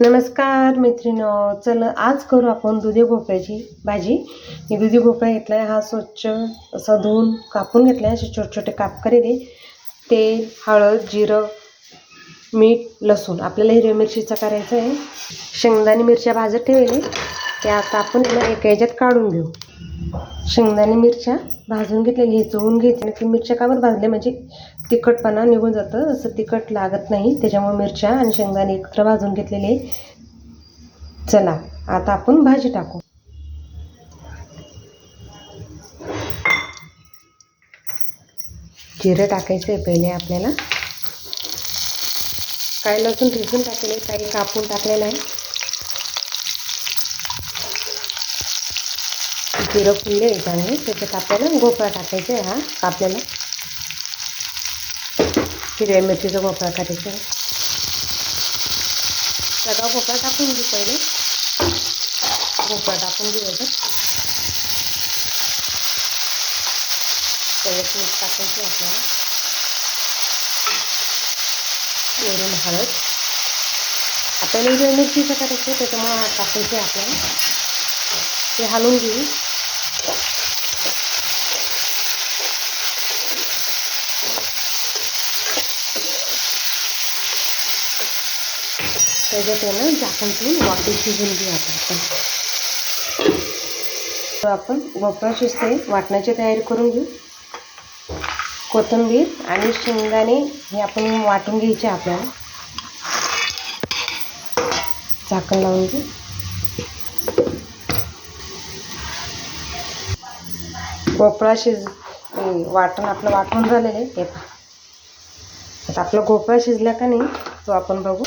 नमस्कार मैत्रिणो चल आज करू आपण दुधी भोपळ्याची भाजी. मी दुधी भोपळा घेतला आहे हा स्वच्छ असा धुवून कापून घेतला आहे असे छोटे छोटे काप करेले. तेल हळद जिरं मीठ लसूण. आपल्याला हिरव्या मिरचीचा करायचं आहे शेंगदाणे मिरच्या भाजत ठेवले ते आता आपण याला एका याच्यात काढून घेऊ. शेंगदाणे मिरच्या भाजून घेतलेली हे चोळून घ्यायचे आणि ती मिरच्या कावर भाजल्या. भाजले म्हणजे तिखटपणा निघून जातं. असं तिखट लागत नाही त्याच्यामुळे मिरच्या आणि शेंगदाणे एकत्र भाजून घेतलेले चला आता आपण भाजी टाकू. जिरं टाकायचं आहे पहिले आपल्याला. काही लसूण ठेचून टाकले काही कापून टाकलेलं आहे. जिरं फुलले चांगले त्याच्यात आपल्याला गोपळा टाकायचा आहे हा कापलेला. हिरव्या मिरचीचा गोपळा टाकायचा. आहे सगळा भोपळा टाकून घेऊ पहिले. भोपळा टाकून घेऊ याच्यात त्याच्यात मीठ टाकायचे आपल्याला. वरून हळद. आपल्याला हिरव्या मिरचीचं करायचं त्याच्यामुळे हा टाकायचं आहे आपल्याला. ते हलवून घेऊ. त्याच्यात आहे ना झाकण ठेवून वाटी शिजून घेऊ आता आपण. तर आपण भोपळा शिजते वाटण्याची तयारी करून घेऊ. कोथिंबीर आणि शेंगदाणे हे आपण वाटून घ्यायचे आपल्याला. झाकण लावून घेऊ. भोपळा शिज वाटण आपलं वाटून झालेलं आहे. हे पहा. आता आपला भोपळा शिजला का नाही तो आपण बघू.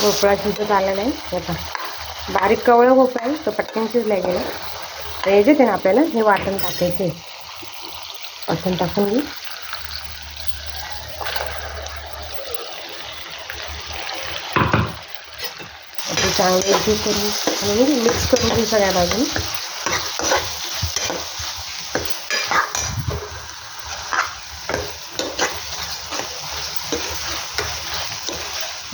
भोपळा शिजत आलेला आहे. हे पहा. बारीक कवळा भोपळा आहे तो पटकन शिजला गेला. तर याच्यात ना आपल्याला हे वाटण टाकायचं आहे. वाटण टाकून घेऊ चांगले करून मिक्स करून घेऊ सगळ्या बाजूने.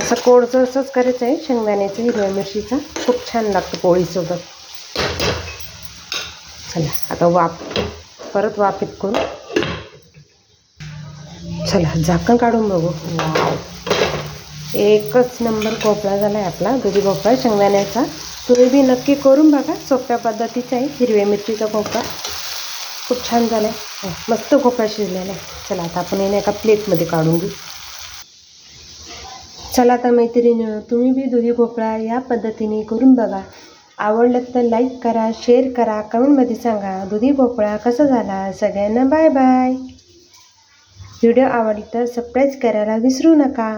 असं कोळचं असंच करायचं आहे शेंगदाण्याचं हिरव्या मिरचीचा खूप छान लागतं पोळीसोबत. चला आता वाफ परत वाफीत करू चला झाकण काढून बघू. एकच नंबर भोपळा झाला आहे आपला दुधी भोपळा शेंगदाण्याचा. तुम्ही बी नक्की करून बघा सोप्या पद्धतीचा आहे हिरव्या मिरचीचा भोपळा खूप छान झाला आहे मस्त भोपळा शिजलेला आहे. चला आता आपण याने एका प्लेटमध्ये काढून घेऊ. चला तर मैत्रिणी तुम्ही बी दुधी भोपळा या पद्धतीने करून बघा. आवडलं तर लाईक करा शेअर करा कमेंटमध्ये सांगा दुधी भोपळा कसा झाला. सगळ्यांना बाय बाय व्हिडिओ आवडली तर सबस्क्राईब करायला विसरू नका.